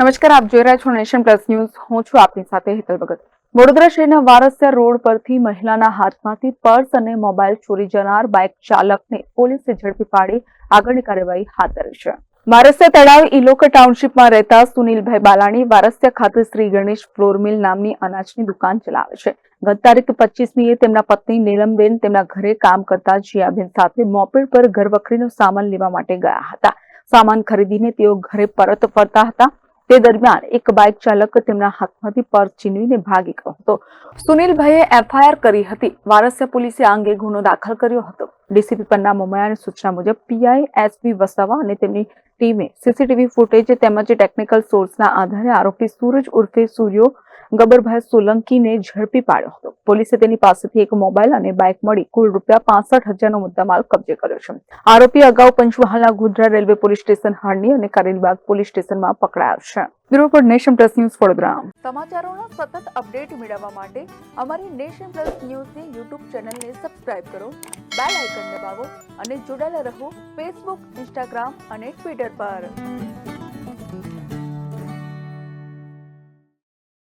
નમસ્કાર, આપ જોઈ રહ્યા છો નેશન પ્લસ ન્યૂઝ. હું છું આપની સાથે હેતલ ભગત. વડોદરા શહેરના વારસિયા રોડ પરથી મહિલાના હાથમાંથી પર્સ અને મોબાઈલ ચોરી જનાર બાઇક ચાલકને પોલીસે ઝડપી પાડી આગળની કાર્યવાહી હાથ ધરી છે. વારસિયા તળાવ ઇલોક ટાઉનશીપમાં રહેતા સુનિલભાઈ બાલાણી વારસિયા ખાતે શ્રી ગણેશ ફ્લોર મિલ નામની અનાજની દુકાન ચલાવે છે. ગત તારીખ પચીસમીએ તેમના પત્ની નીલમબેન તેમના ઘરે કામ કરતા જીયાબેન સાથે મોપેડ પર ઘરવખરીનો સામાન લેવા માટે ગયા હતા. સામાન ખરીદીને તેઓ ઘરે પરત ફરતા હતા. તે દરમિયાન એક બાઇક ચાલક તેમના હાથમાંથી પર્સ છીનવીને ભાગી ગયો હતો. સુનિલભાઈએ એફઆઈઆર કરી હતી. વારસિયા પોલીસે આ અંગે ગુનો દાખલ કર્યો હતો. ડીસીપી પન્ના મોમયાની સૂચના મુજબ પીઆઈ, એસપી વસાવા અને તેમની ટીમે સીસીટીવી ફૂટેજ તેમજ ટેકનિકલ સોર્સના આધારે આરોપી સૂરજ ઉર્ફે સૂર્યો ગબરભાઈ સોલંકીને ઝડપી પાડ્યો હતો. પોલીસે તેની પાસેથી એક મોબાઈલ અને બાઇક મળી કુલ રૂપિયા પાસઠ હજારનો મુદ્દામાલ કબજે કર્યો છે. આરોપી અગાઉ પંચમહાલના Godhra railway police station Harni અને કારેલીબાગ પોલીસ સ્ટેશનમાં પકડાયો છે. Bureau Nation Plus News Vadodara. સમાચારોના સતત અપડેટ મેળવવા માટે અમારી નેશન પ્લસ ન્યૂઝની યુટ્યુબ ચેનલને સબસ્ક્રાઇબ કરો, બેલ આઇકન દબાવો અને જોડાયેલા રહો ફેસબુક, ઇન્સ્ટાગ્રામ અને ટ્વિટર પર.